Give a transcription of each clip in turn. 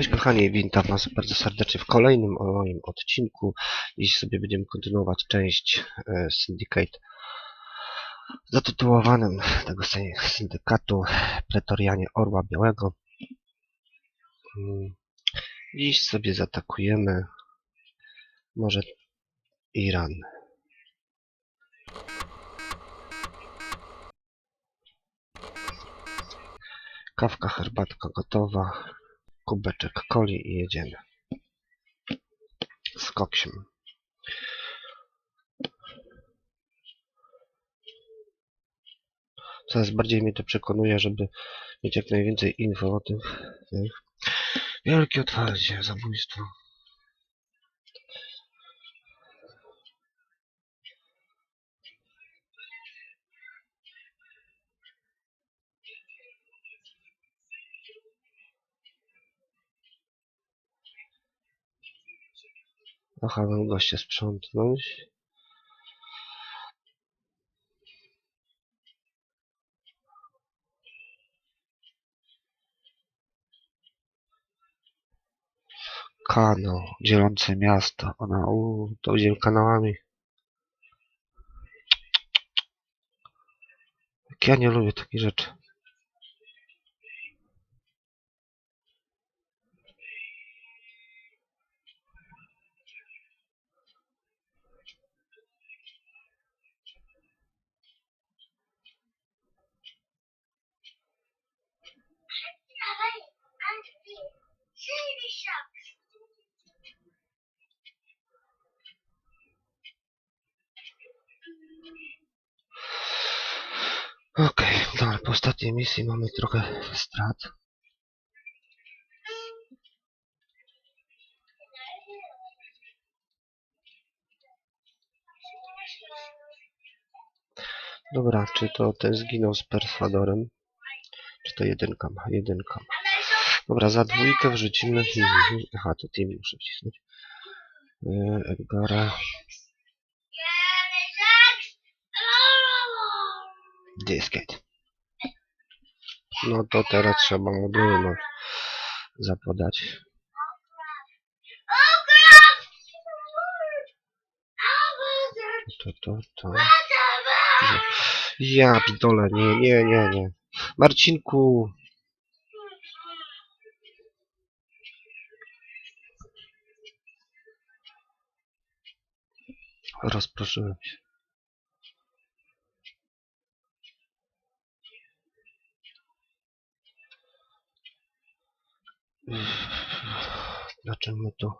Cześć kochani, witam was bardzo serdecznie w kolejnym moim odcinku. Dziś sobie będziemy kontynuować część e, Syndicate zatytułowanym tego sy- syndykatu Pretorianie Orła Białego. Mm, Dziś sobie zaatakujemy może Iran. Kawka, herbatka gotowa, kubeczek coli i jedziemy. Z koksiem. Coraz bardziej mnie to przekonuje, żeby mieć jak najwięcej info o tych. tych. Wielkie otwarcie, zabójstwo. Mam goście sprzątnąć. Kanał, dzielące miasto. Ona, uuu, to idziemy kanałami. Jak ja nie lubię takich rzeczy. Okej, dobra, po ostatniej misji mamy trochę strat. Dobra, czy to ten zginął z perswadorem? Czy to jedynka ma? Jedynka ma. Dobra, za dwójkę wrzucimy... Mhm. Aha, to team muszę wcisnąć. Yy, Edgara. Dyskет. No to teraz trzeba moduły no, zapodać. To, to, to. Ja pitole, nie, nie, nie, nie. Marcinku! Rozproszyłem się. Na czym my tu?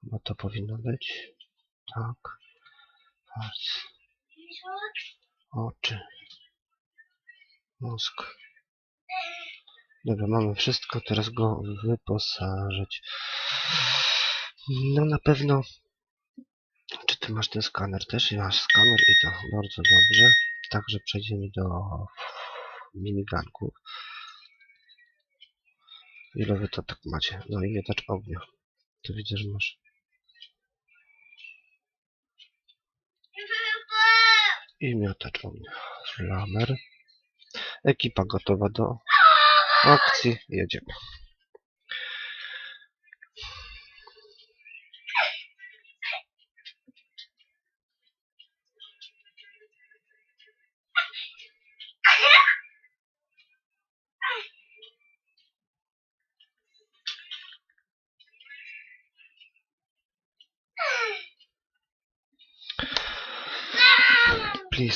Chyba to powinno być. Tak. Palce. Oczy. Mózg. Dobra, mamy wszystko, teraz go wyposażyć. No na pewno... Czy ty masz ten skaner też? Masz skaner i to bardzo dobrze. Także przejdziemy do miniganków. Ile wy to tak macie? No i miotacz ognia. To widzę, że masz. I miotacz ognia. Flamer. Ekipa gotowa do akcji. Jedziemy.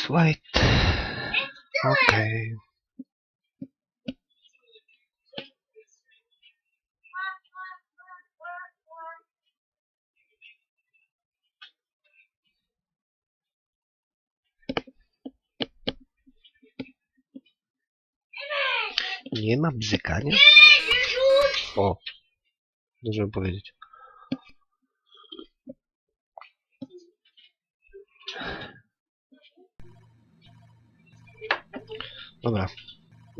Please wait. Okay. Nie ma bzykania? O, możemy powiedzieć. Dobra,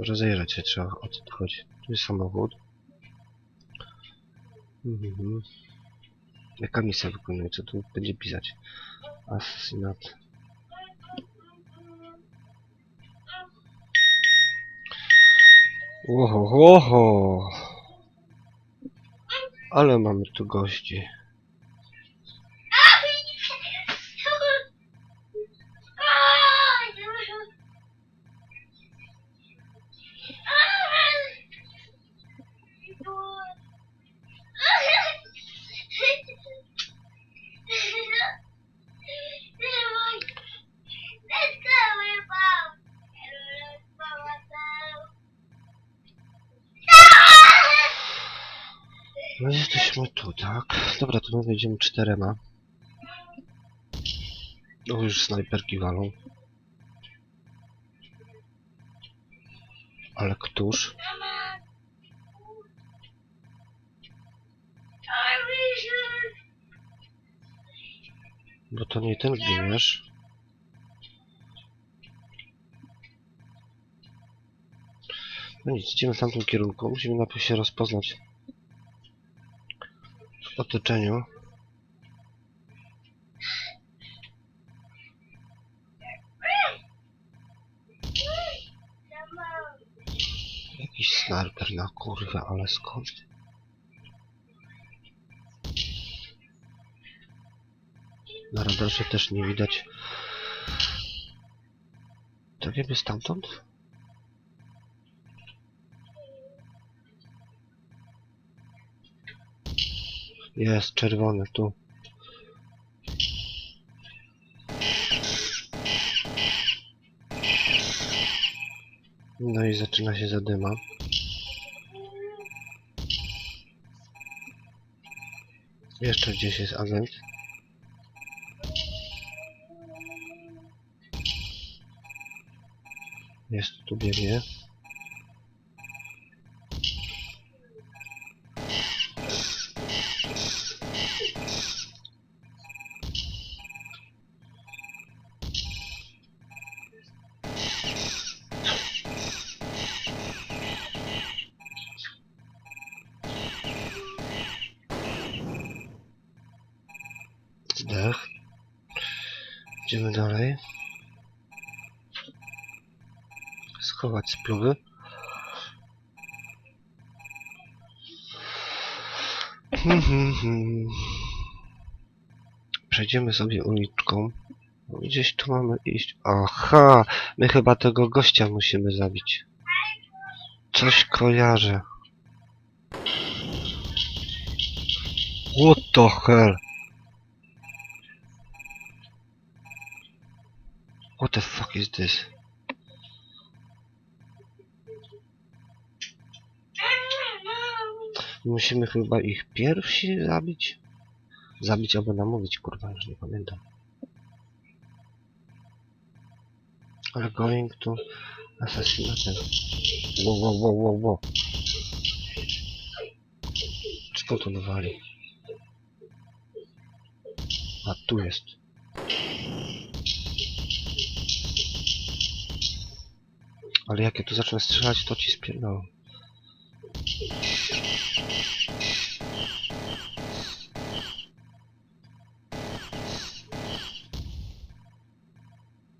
rozejrzeć się trzeba, o co tu chodzi. Tu jest samochód. Mhm. Jaka misja wykonuje? Co tu będzie pisać? Asasynat. Oho, oho. Ale mamy tu gości. Tu, tak? Dobra, to my wejdziemy czterema. O, już snajperki walą. Ale któż? Bo to nie ten giniesz. No nic, idziemy w tamtym kierunku. Musimy najpierw się rozpoznać otoczeniu. Jakiś snajper na kurwę, ale skąd? Na radarze też nie widać. Tak jakby stamtąd? Jest czerwony tu. No i zaczyna się zadyma. Jeszcze gdzieś jest agent. Jest tu biegnie. Idziemy dalej. Schować spluwy. Hmm, hmm, hmm. Przejdziemy sobie uliczką. Gdzieś tu mamy iść. Aha! My chyba tego gościa musimy zabić. Coś kojarzę. What the hell? What the fuck is this? Musimy chyba ich pierwsi zabić? Zabić albo namówić, kurwa, już nie pamiętam. Ale going to assassinatem. Wow, wow, wow, wow, wow. Skąd on wali? A tu jest. Ale jak ja tu zacznę strzelać, to ci spierdolę.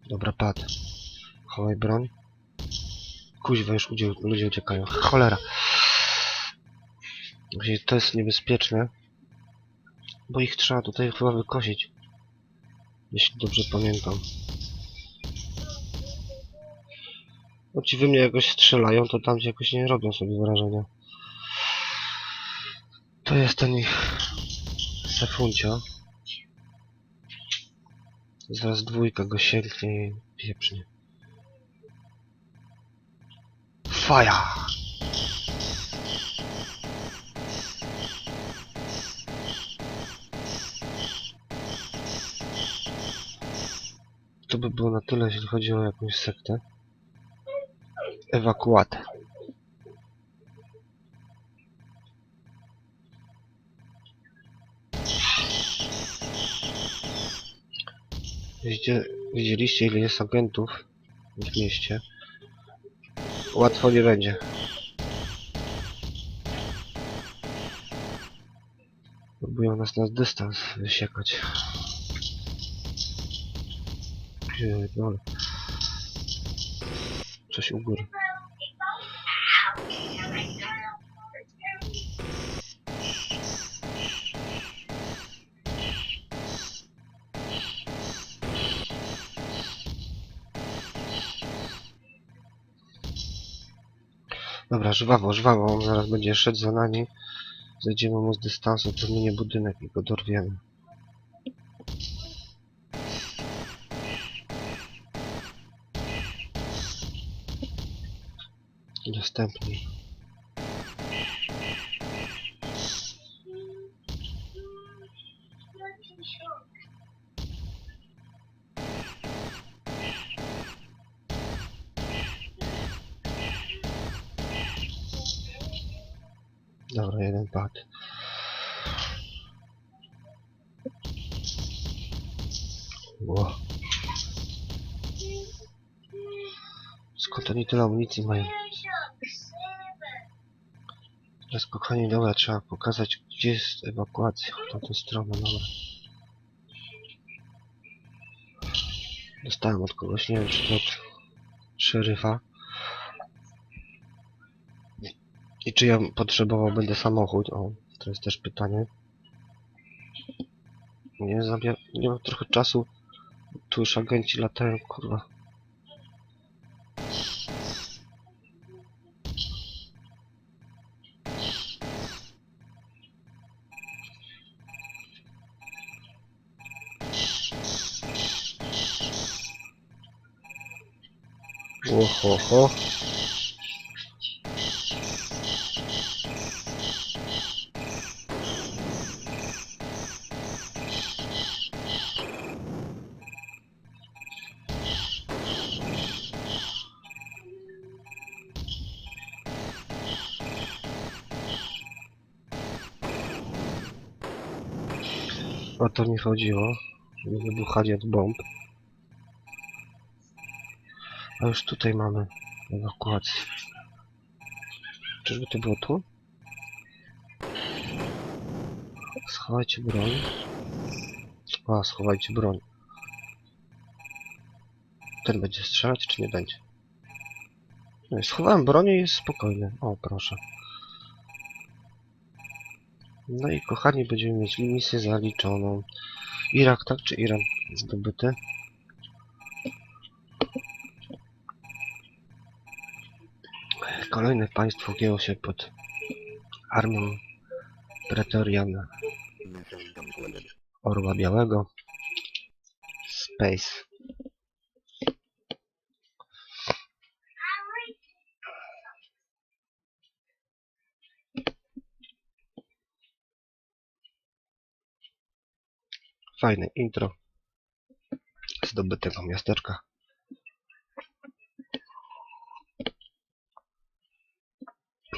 Dobra, pad. Chowaj broń. Kuźwa, już ludzie, ludzie uciekają. Cholera. To jest niebezpieczne. Bo ich trzeba tutaj chyba wykosić. Jeśli dobrze pamiętam. No ci we mnie jakoś strzelają, to tam jakoś nie robią sobie wrażenia. To jest ten ich sefuncio. Zaraz dwójka go sięgnie i pieprznie. Fire! To by było na tyle, jeśli chodzi o jakąś sektę. Ewakuatę. Widzicie, widzieliście ile jest agentów w mieście. Łatwo nie będzie. Próbują nas na dystans wysiekać. Pierdolę. Coś u góry. Dobra, żwawo, żwawo, on zaraz będzie szedł za nami. Zejdziemy mu z dystansu, to minie budynek i go dorwiemy. Następny. Dobra, jeden pad. Ło. Skąd oni tyle amunicji mają? Teraz kochani, dobra, trzeba pokazać gdzie jest ewakuacja. Tamtą stronę, dobra. Dostałem od kogoś, nie wiem czy od szeryfa. I czy ja potrzebował będę samochód? O, to jest też pytanie. Nie, zabia... nie mam trochę czasu. Tu już agenci latają, kurwa. Oho, O to mi chodziło, od bomb. A już tutaj mamy ewakuację. Czyżby to było tu? Schowajcie broń. A, schowajcie broń. Ten będzie strzelać, czy nie będzie? No i schowałem broń i jest spokojny. O, proszę. No i kochani, będziemy mieć misję zaliczoną. Irak, tak? Czy Iran zdobyty? Kolejne państwo gięło się pod armią Pretorian Orła Białego. Space. Fajne intro zdobytego miasteczka. Ah, mhm.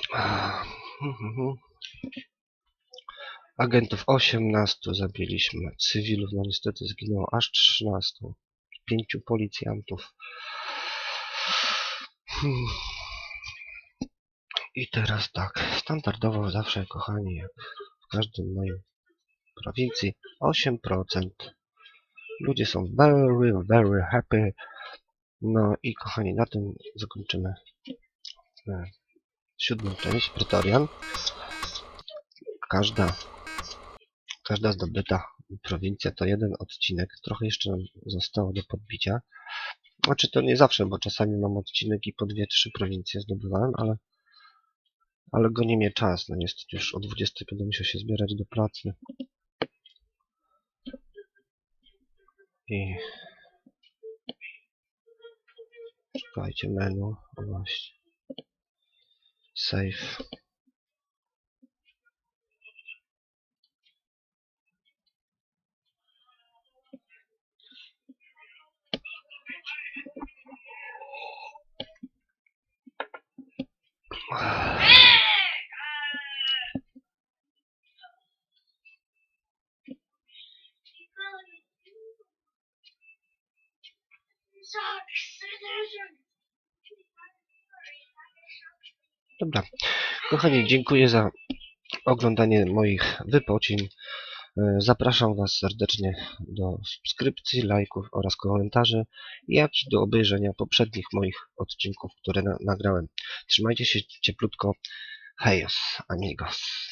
Agentów 18 zabiliśmy, cywilów no niestety zginęło aż 13. Pięciu policjantów. I teraz tak, standardowo zawsze, kochani, jak w każdym mojej prowincji, 8%. Ludzie są very, very happy. No i kochani, na tym zakończymy e, siódmą część Pretorian. Każda, każda zdobyta prowincja to jeden odcinek. Trochę jeszcze nam zostało do podbicia. Znaczy to nie zawsze, bo czasami mam odcinek i po dwie, trzy prowincje zdobywałem, ale ale goni mnie czas. No niestety już o 20 będę musiał się zbierać do pracy. I... Szukajcie menu. O właśnie. Safe. Scissors Dobra. Kochani, dziękuję za oglądanie moich wypocin. E, Zapraszam Was serdecznie do subskrypcji, lajków oraz komentarzy, jak i do obejrzenia poprzednich moich odcinków, które na nagrałem. Trzymajcie się cieplutko. Hejos, amigos.